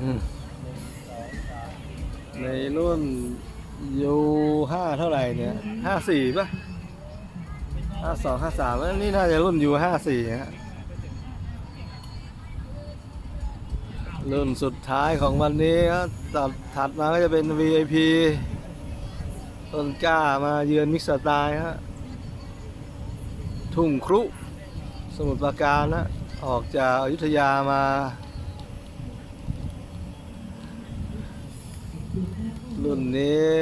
อืมในรุ่นยูห้าเท่าไหร่เนี่ยห้าสี่ป่ะห้าสองห้าสามนี่น่าจะรุ่นยูห้าสี่ฮะรุ่นสุดท้ายของวันนี้ครับตัดถัดมาก็จะเป็น VIP ต้นกล้ามาเยือนมิกซ์สไตล์ฮะทุ่งครุ สมุทรปราการนะออกจากอยุธยามา รุ่นนี้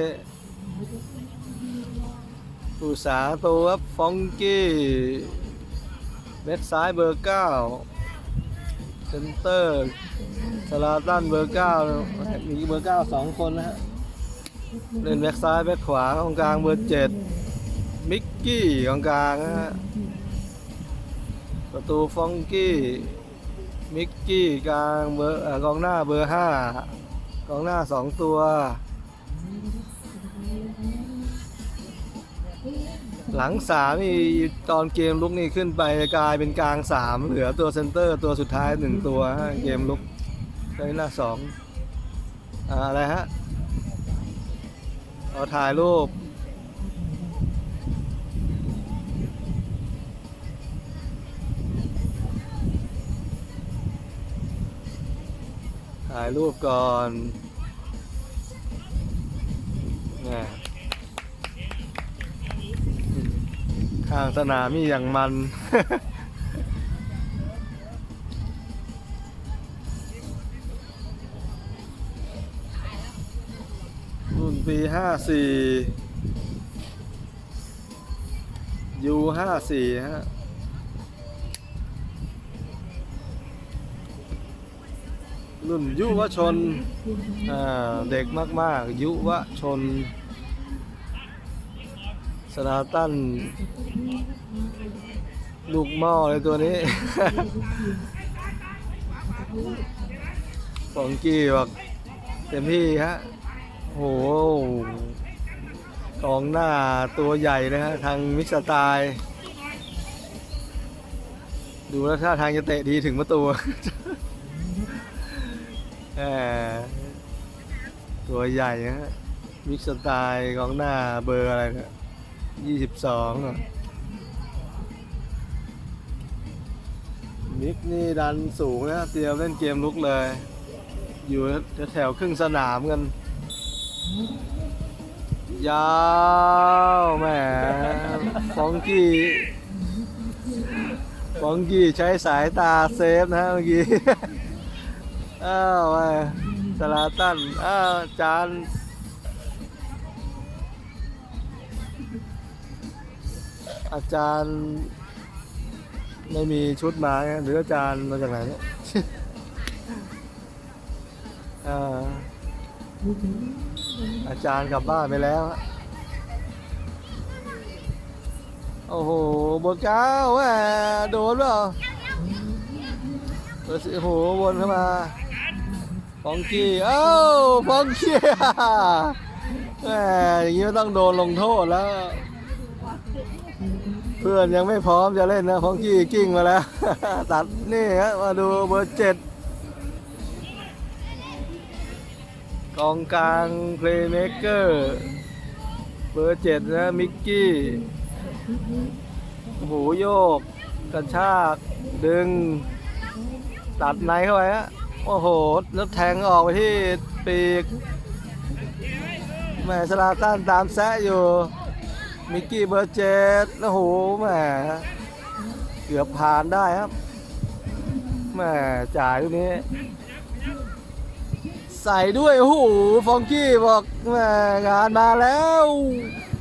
ผู้สาตัวครับฟองกี้เม็ดซ้ายเบอร์เก้าเซนเตอร์สลาตันเบอร์เก้ามีเบอร์เก้าสองคนนะฮะเล่นแบ็กซ้ายแบ็กขวาของกลางเบอร์เจ็ดมิกกี้ของกลางนะฮะประตูฟองกี้มิกกี้กลางเบอร์เอ่อกองหน้าเบอร์ห้ากองหน้าสองตัว หลังสามนี่ตอนเกมลุกนี่ขึ้นไปกลายเป็นกลางสามเหลือตัวเซนเตอร์ตัวสุดท้ายหนึ่งตัวฮะเกมลุกใช้หน้าสองอ่าอะไรฮะเอาถ่ายรูปถ่ายรูปก่อน ข้างสนามมีอย่างมัน รุ่นปีห้าสี่ยูห้าสี่ฮะรุ่นยุวชนอ่าเด็กมาก ๆ ยุวชน สนาตันลูกหม้อเลยตัวนี้ ฟองกี้บอกเต็มที่ฮะโหกองหน้าตัวใหญ่เลยฮะ ทางมิกซ์สไตล์ดูแล้วท่าทางจะเตะดีถึงประตูแหมตัวใหญ่ฮะมิกซ์สไตล์กองหน้าเบอร์อะไรเนี่ย ยี่สิบสองมิกนี่ดันสูงนะเตรียมเล่นเกมลุกเลย อยู่แถวครึ่งสนามกัน ยาวแหมฟองกี้ฟองกี้ใช้สายตาเซฟนะฮะเมื่อกี้ อ้าวแม่สลาตัน อ้าวจาน อาจารย์ไม่มีชุดมาไงหรืออาจารย์มาจากไหนเนี่ยอาจารย์กลับบ้านไปแล้ว โอ้โหบนเก้าแหมโดนเปล่าเอโอ้โหวนเข้ามาฟองกี้เอ้าฟองกี้แหมอย่างนี้ไม่ต้องโดนลงโทษแล้ว เพื่อนยังไม่พร้อมจะเล่นนะฟองกี้กิ้งมาแล้ว ตัดนี่ฮะมาดูเบอร์เจ็ดกองกลางเพลย์เมเกอร์เบอร์เจ็ดนะมิกกี้โอ้โยก กระชาก ดึง ตัดในเข้าไปฮะโอ้โหแล้วแทงออกไปที่ปีกแหมสลาตันตามแซะอยู่ มิกกี้เบอร์เจ็ดโอ้โหแหมเกือบผ่านได้ครับแหมจ่ายตรงนี้ ใส่ด้วยโอ้โหฟองกี้บอกแหมงานมาแล้ว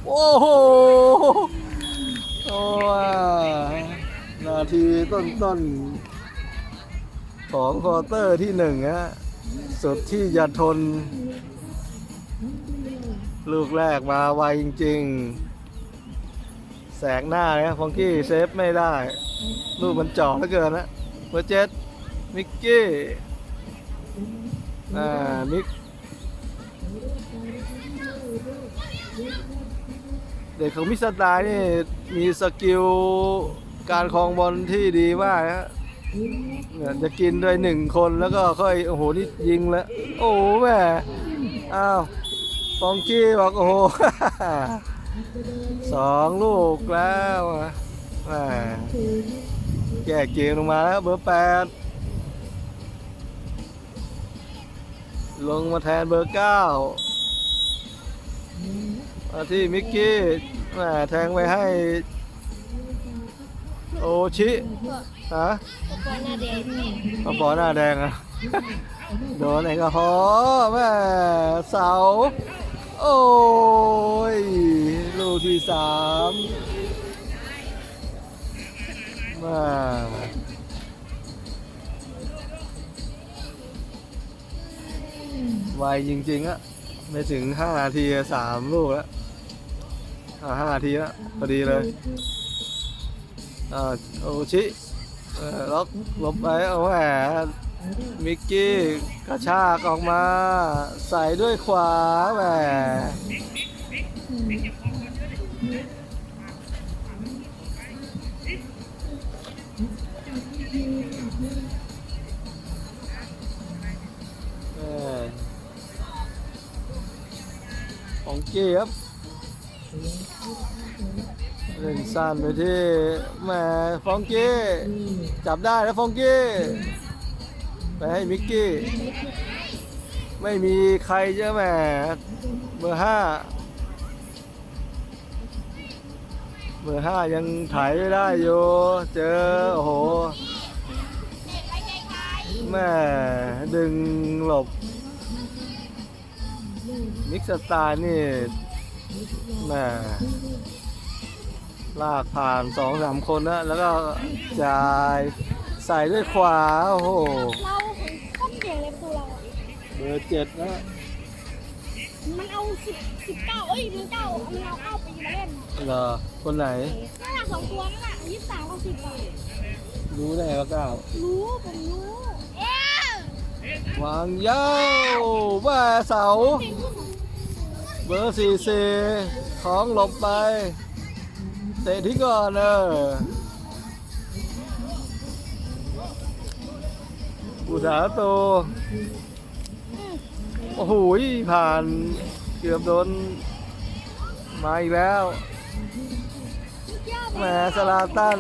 โอ้โหโอ้นาทีต้นๆของควอเตอร์ที่หนึ่งฮะสุดที่จะทน ลูกแรกมาไวจริง ๆ แสกหน้าเนี่ยฟองกี้เซฟไม่ได้ลูกมันจ่อเหลือเกินนะเบอร์เจ็ดมิกกี้อ่ามิกเด็กของมิสตล์นี่มีสกิลการครองบอลที่ดีมากฮะเนี่ยจะกินด้วยหนึ่งคนแล้วก็ค่อยโอ้โหนี่ยิงแล้ว โอ้โหแม่อ้าวฟองกี้บอกโอ้โห สองลูกแล้วแม่แก้เกมลงมาแล้วเบอร์แปดลงมาแทนเบอร์เก้ามาที่มิกกี้แม่แทงไปให้โอชิฮะปอหน้าแดงกระป๋อหน้าแดงอะโดนแอลกอฮอแม่เสา โอ้ย ลูกที่สามมาไวจริงๆอะไม่ถึงห้านาทีสามลูกแล้วอ่าห้านาทีแล้วพอดีเลย อ่า โอชิเออล็อกลบไปเอาแหม มิกกี้กระชากออกมา ใส่ด้วยขวาแหมของกี้ครับเล่นสั้นไปที่แหมฟองกี้จับได้แล้วฟองกี้ ไปให้มิกกี้ ไม่มีใครเยอะแหมเบอร์ห้าเบอร์ห้ายังถ่ายไม่ได้อยู่เจอ โอ้โหแม่ดึงหลบ มิกสตาร์นี่แม่ลากผ่านสองสามคนนะแล้วก็จ่ายใส่ด้วยขวา โอ้โห บอร์เจ็ดนะมันเอาสิบสิบเก้าเอ้ยมันเก้ามันเอาเก้าปีมาเล่นเหรอคนไหนนั่นแหละสองตัวนั่นแหละยี่สิบสามกับสิบอะรู้ได้ว่าเก้ารู้ผมรู้ เอ๊ะวางยาวบ้าเสา เบอร์สี่สี่ของหลบไป เตะที่ก่อนเอออุตสาหตัวโอ้โหผ่านเกือบโดนมาอีกแล้วแหมสลาตัน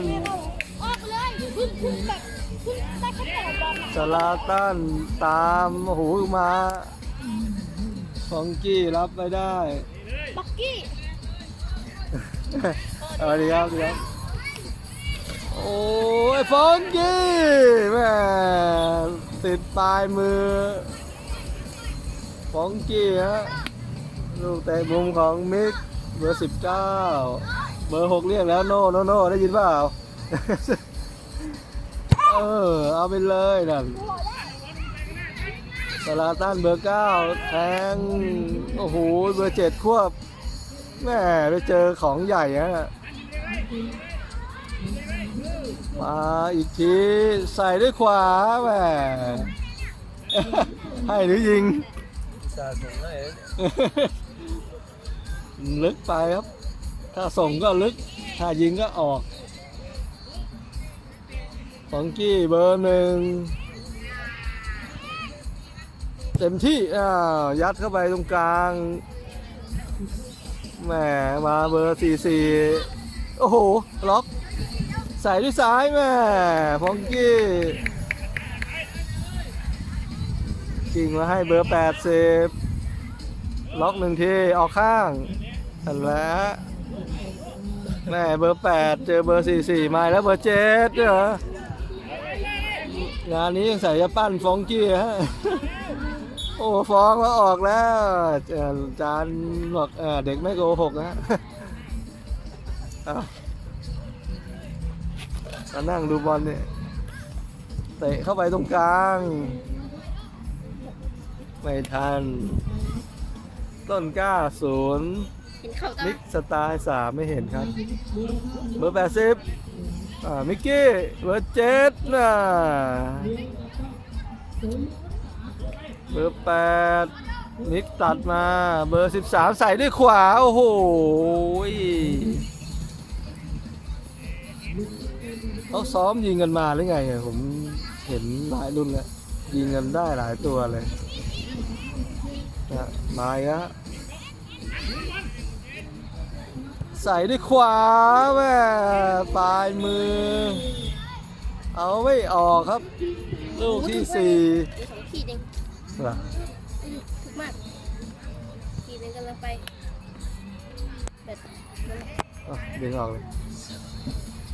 ออกเลยเพึ่งเพึ่งแบบเพึ่งได้แค่ต่อบอลสลาตันตามโอ้โหมาฟองกี้รับไปได้บักกี้เอาดีครับดีครับโอ้ยฟองกี้แม่ติดปลายมือ ฟองเกี้ฮะลูกเตะมุมของมิกเบอร์สิบเก้าเบอร์หกเรียกแล้วโน่โน่โน่ได้ยินเปล่า เออ เอาไปเลยนั่นสลาตันเบอร์เก้าแทง โอ้โห เบอร์เจ็ดควบแม่ไปเจอของใหญ่ฮะมาอีกทีใส่ด้วยขวาแม่ให้หรือยิง สาสมเลยลึกไปครับ ถ้าส่งก็ลึก ถ้ายิงก็ออกของกี้เบอร์หนึ่งเต็มที่อ้ายัดเข้าไปตรงกลางแหมมาเบอร์สี่สี่โอ้โห ล็อก ใส่ด้วยซ้ายแม่ฟองกี้ กิ่งมาให้เบอร์แปดสิบล็อกหนึ่งทีออกข้างอันแล้วแม่เบอร์แปดเจอเบอร์สี่สี่มาแล้วเบอร์เจ็ดด้วยเหรองานนี้ยังใส่จะปั้นฟองกี้ฮะโอ้ฟองแล้วออกแล้วจานบอกเด็กไม่โกหกนะมานั่งดูบอลเนี่ยเตะเข้าไปตรงกลาง ไม่ทัน ต้นกล้าศูนย์เห็นเขาตามิกสไตล์สามไม่เห็นครับ เบอร์แปดสิบอ่ามิกกี้เบอร์เจ็ดน่ะเบอร์แปดนิกตัดมาเบอร์สิบสามใส่ด้วยขวา โอ้โหเขาซ้อมยิงกันมาหรือไงอะผมเห็นหลายรุ่นแล้ว ยิงกันได้หลายตัวเลย นะมาอีกแล้วใส่ด้วยขวาแม่ปลายมือ เอาไม่ออกครับ ลูกที่สี่เดี๋ยวสองขีดเองเหรอถูกมากขีดหนึงกำลังไปแบบมันอะดึงออกเลย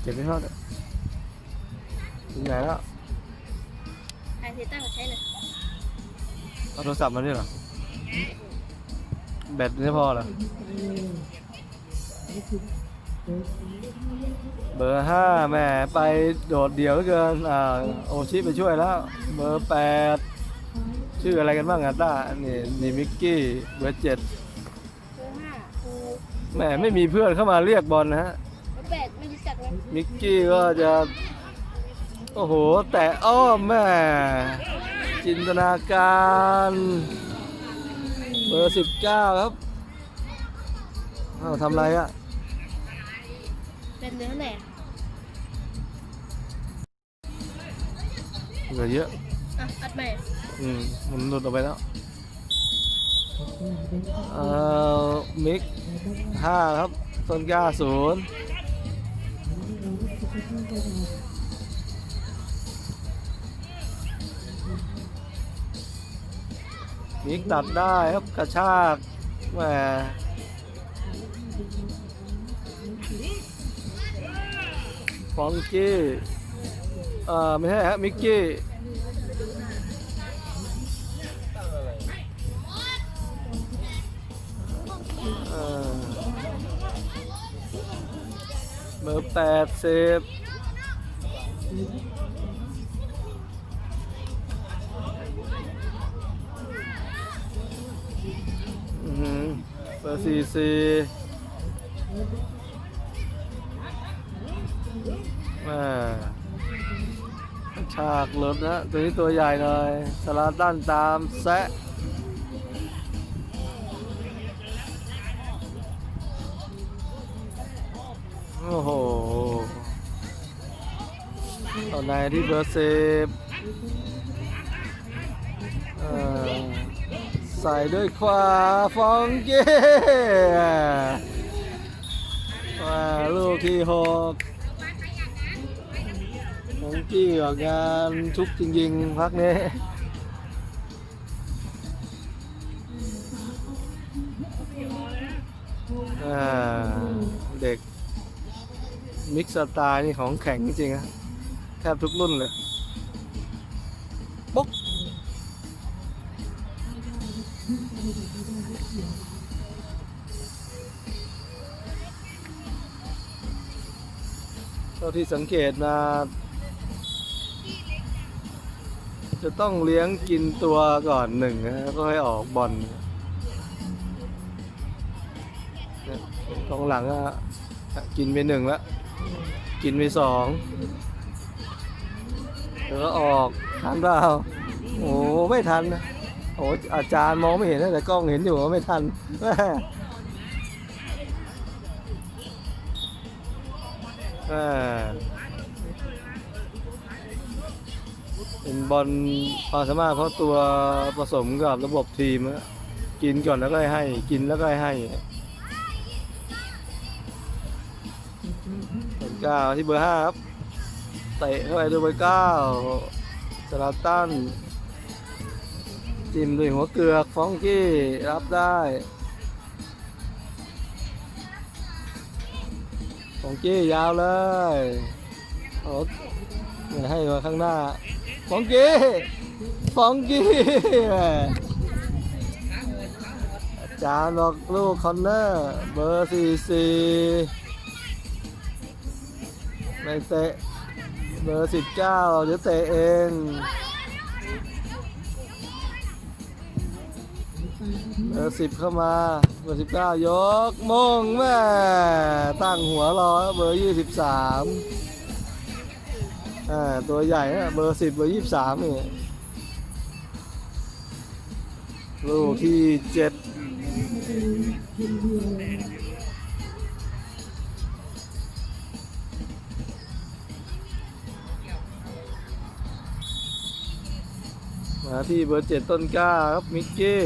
เก็บไม่ทอดอะถึงไหนแล้วไอเทต้ามาใช้หน่อยเอาโทรศัพท์มาด้วยเหรอ แบตไม่พอเหรอ เบอร์ห้าแหม่ไปโดดเดี่ยวเหลือเกิน อ่า โอชิไปช่วยแล้ว เบอร์แปดชื่ออะไรกันบ้างอะต้านี่นี่มิกกี้ เบอร์เจ็ดเบอร์ห้าครูแหมไม่มีเพื่อนเข้ามาเรียกบอลนะฮะเบอร์แปดไม่รู้จักเลยมิกกี้ก็จะ โอ้โห แต่อ้อมแม่จินตนาการ เบอร์สิบเก้าครับอ้าวทำไรอะเป็นเนื้อไหนเหลือเยอะ อะอัดใหม่อืมมันหลุดออกไปแล้วเอ่อมิกห้าครับต้นกล้าศูนย์ มิกตัดได้ครับกระชากแหมฟองกี้เอ่อไม่ใช่ฮะมิกกี้เอ่อเบอร์แปดสิบ บอร์สี่สี่แม่ฉากหลุดนะ ตัวนี้ตัวใหญ่หน่อย สลาตันตามแซะโอ้โหตอนในที่เบอร์สิบเอ่อ ใส่ด้วยขวาฟองเก้ว่าลูกที่หกฟองกี้ออกงานชุกจริงๆพักนี้เด็กมิกซ์สไตล์นี่ของแข็งจริงๆอะแทบทุกรุ่นเลยาที่สังเกตมา จะต้องเลี้ยงกินตัวก่อนหนึ่งนะก็ให้ออกบอลเนี่ยกองหลังอะกินไปหนึ่งแล้ว กินไปสองแล้วก็ออกทันเปล่าโอ้ไม่ทันนะโอ้อาจารย์มองไม่เห็นนะแต่กล้องเห็นอยู่ว่าไม่ทัน เป็นบอลความสามารถเพราะตัวผสมกับระบบทีม กินก่อนแล้วก็ให้ กินแล้วก็ให้เบอร์เก้าที่เบอร์ห้าครับเตะเข้าไปด้วยเบอร์เก้าสลาตันจิ้มด้วยหัวเกือกฟองกี้รับได้ ฟองกี้ยาวเลยโอ้อย่าให้มาข้างหน้าฟองกี้ฟองกี้อาจารย์บอกลูกคอนเนอร์ เบอร์สี่สี่ไม่เตะ เบอร์สิบเก้าเดี๋ยวเตะเอง เบอร์สิบเข้ามา เบอร์สิบเก้ายกมงแม่ตั้งหัวรอเบอร์ยี่สิบสามอ่าตัวใหญ่นะเบอร์สิบเบอร์ยี่สิบสามนี่ลูกที่เจ็ดมาที่เบอร์เจ็ดต้นกล้าครับมิกกี้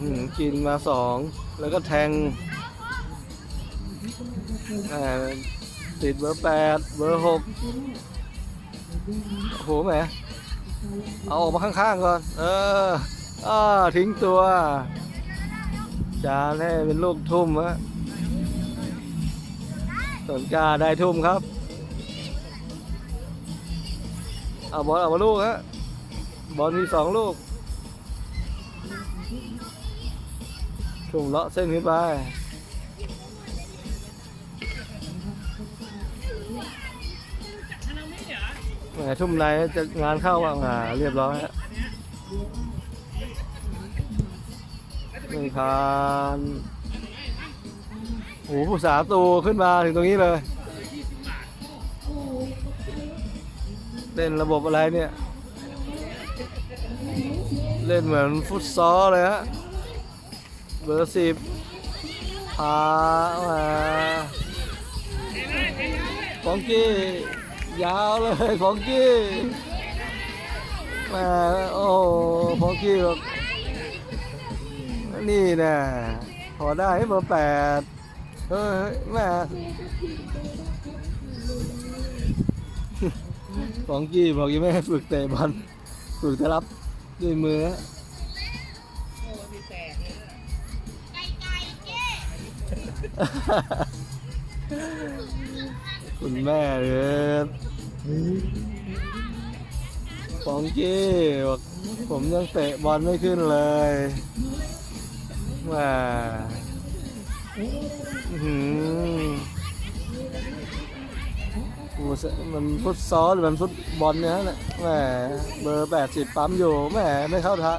หือกินมาสอง แล้วก็แทงอ่าติดเบอร์แปดเบอร์หกโอ้โหแหมเอาออกมาข้างๆก่อน เอออ้าทิ้งตัวจานให้เป็นลูกทุ่มฮะต้นกาได้ทุ่มครับ เอาบอลออกมาลูกฮะบอลมีสองลูกทุ่มเลาะเส้นขึ้นไปแหมทุ่มในจะงานเข้าอะอ่าเรียบร้อยฮะหนึ่งพันโอ้โหสาตูขึ้นมาถึงตรงนี้เลย เล่นระบบอะไรเนี่ย เล่นเหมือนฟุตซอลเลยฮะ เบอร์สิบพามาฟองกี้ ยาวเลยฟองกี้แมาโอ้ฟองกี้บอกนี่นะพอได้เบอร์แปดเฮ้ยแม่ ฟองกี้บอกยังไม่ให้ฝึกเตะบอลฝึกแต่รับด้วยมือฮะคุณแม่เลยฟองกี้บอกผมยังเตะบอลไม่ขึ้นเลยแหมา มันฟุตซอลหรือมันฟุตบอลเนี่ยนะแหมเบอร์แปดสิบปั๊มอยู่แหมไม่เข้าทะ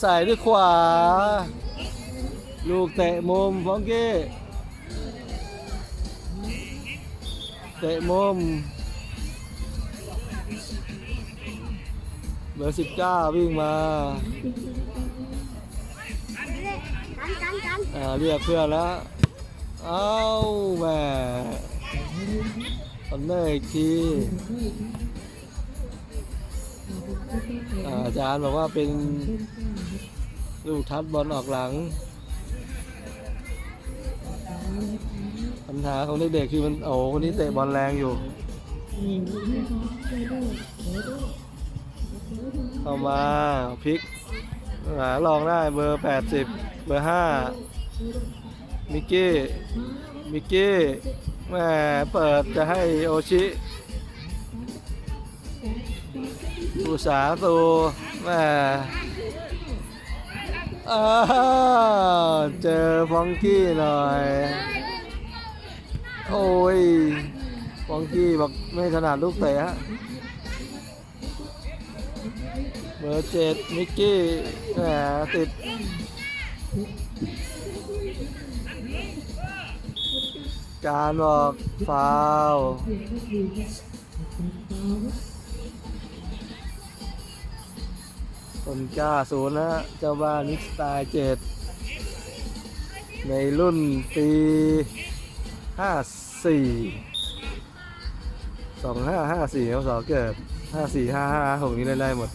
ใส่ด้วยขวา ลูกเตะมุมฟองกี้เตะมุมเบอร์สิบเก้าวิ่งมาอ่าเรียกเพื่อนแล้ว เอาแหม่ คอนเนอร์อีกทีอาอาจารย์บอกว่าเป็นลูกทัดบอลออกหลังปัญหาของเด็กๆคือมันโอ้คนนี้เตะบอลแรงอยู่ เข้ามาพลิกหาลองได้เบอร์ 80 เบอร์ 5 มิกกี้ มิกกี้ แม่เปิดจะให้โอชิอุตสาห์ตูแม่อ้าวเจอฟองกี้หน่อย โอ้ย ฟองกี้บอกไม่ถนัดลูกเตะฮะเบอร์เจ็ดมิกกี้แหมติด การบอกฟาวต้นกล้าศูนย์นะเจ้าบ้านนิสตล์เจ็ดในรุ่นปีห้าสี่สองห้าห้าสี่เขาสอเกิดห้าสี่ห้าห้าหกนี้เล่นได้หมด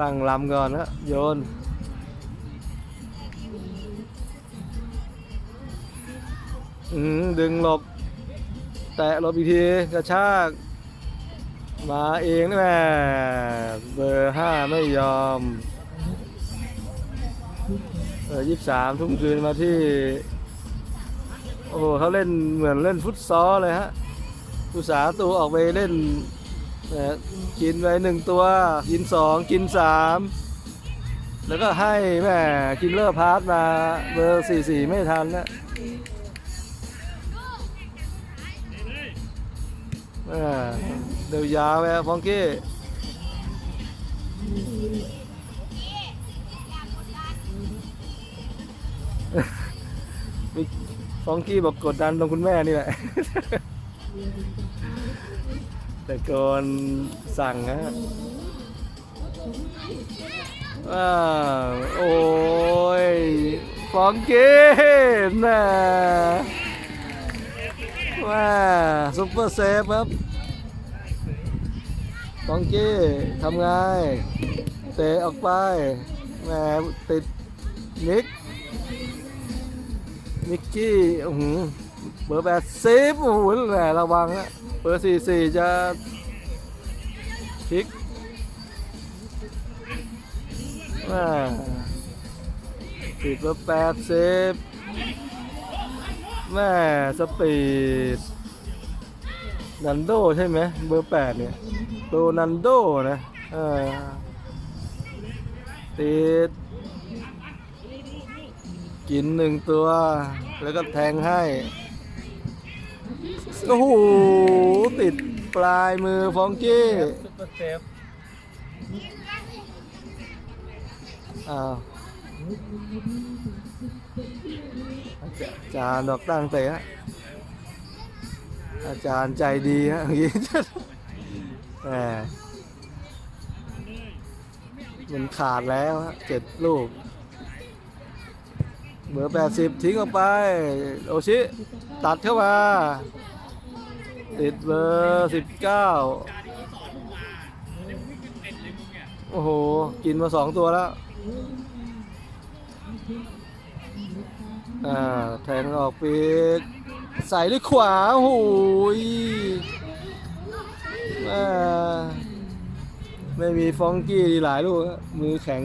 ตั้งลำก่อนนะโยนอดึงหลบ แตะหลบอีกที กระชาก มาเองนี่แม่เบอร์ห้าไม่ยอม เออยี่สามทุ่มคืนมาที่ โอ้โหเขาเล่นเหมือนเล่นฟุตซอลเลยฮะ ผู้สาตัวออกไปเล่น นะกินไปหนึ่งตัว กินสองกินสามแล้วก็ให้แม่กินเลอร์พาร์ทมาเบอร์สี่สี่ไม่ทันนะเดี๋ยวยาวไปฟองกี้มีฟองกี้บอกกดดันตรงคุณแม่นี่แหละ แต่โกนสั่งฮะว้าโอ้ยฟองเกมนะว้าซุปเปอร์เซฟครับฟองเก้ทำไงเตะออกไปแหมติดนิกนิกกี้อือหือเบอร์แปดสิบโอ้โหแหมระวังนะ เบอร์สี่สี่จะพลิกแม่ติดเบอร์แปดสิบแม่สปีดนันโดใช่ไหมเบอร์แปดเนี่ยโรนันโดนะติด กินหนึ่งตัว แล้วก็แทงให้ โอ้โห ติดปลายมือฟองกี้ซุปเปอร์เซฟอ้าวอาจารย์ดอกตั้งเตะฮะอาจารย์ใจดีฮะเมื่อกี้แหมมันขาดแล้วฮะเจ็ดลูก เบอร์80ทิ้งออกไป โอชิ ตัดเข้ามา ติดเบอร์19โอ้โห กินมาสองตัวแล้ว อ่า แทงออกปีกใส่ด้วยขวาโอ้โหยอ่ไม่มีฟองกี้หลายลูก มือแข็ง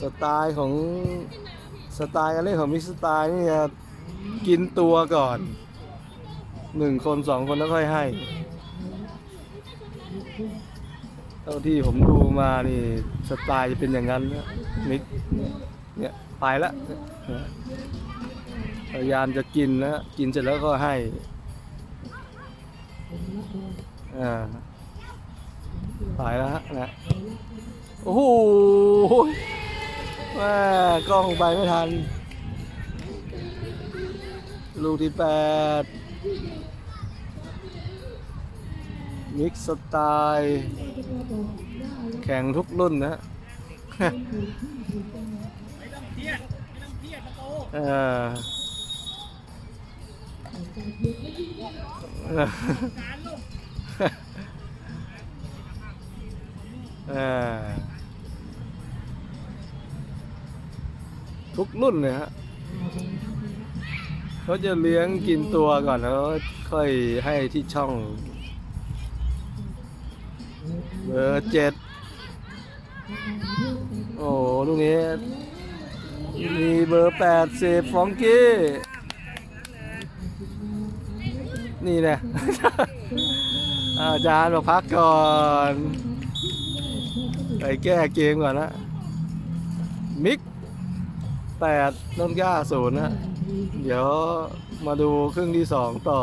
สไตล์ของ สไตล์การเล่นของมิกสไตล์นี่จะกินตัวก่อนหนึ่งคนสองคนแล้วค่อยให้ เท่าที่ผมดูมานี่สไตล์จะเป็นอย่างนั้นนะมิกเนี่ยไปละเนี่ยพยายามจะกินนะกินเสร็จแล้วก็ให้อ่าไปแล้วฮะนะโอ้โห แม่กล้องไปไม่ทัน ลูกที่แปดมิกสไตล์ แข่งทุกรุ่นนะเออเออ ทุกรุ่นเลยฮะเขาจะเลี้ยงกินตัวก่อนแล้วค่อยให้ที่ช่องเบอร์เจ็ดโอ้โหลูกนี้ มีเบอร์แปดสิบฟองกี้ นี่แหละอาจารย์บอกพักก่อนไปแก้เกมก่อนนะมิก แปดต้นกล้าศูนย์นะเดี๋ยวมาดูครึ่งที่สองต่อ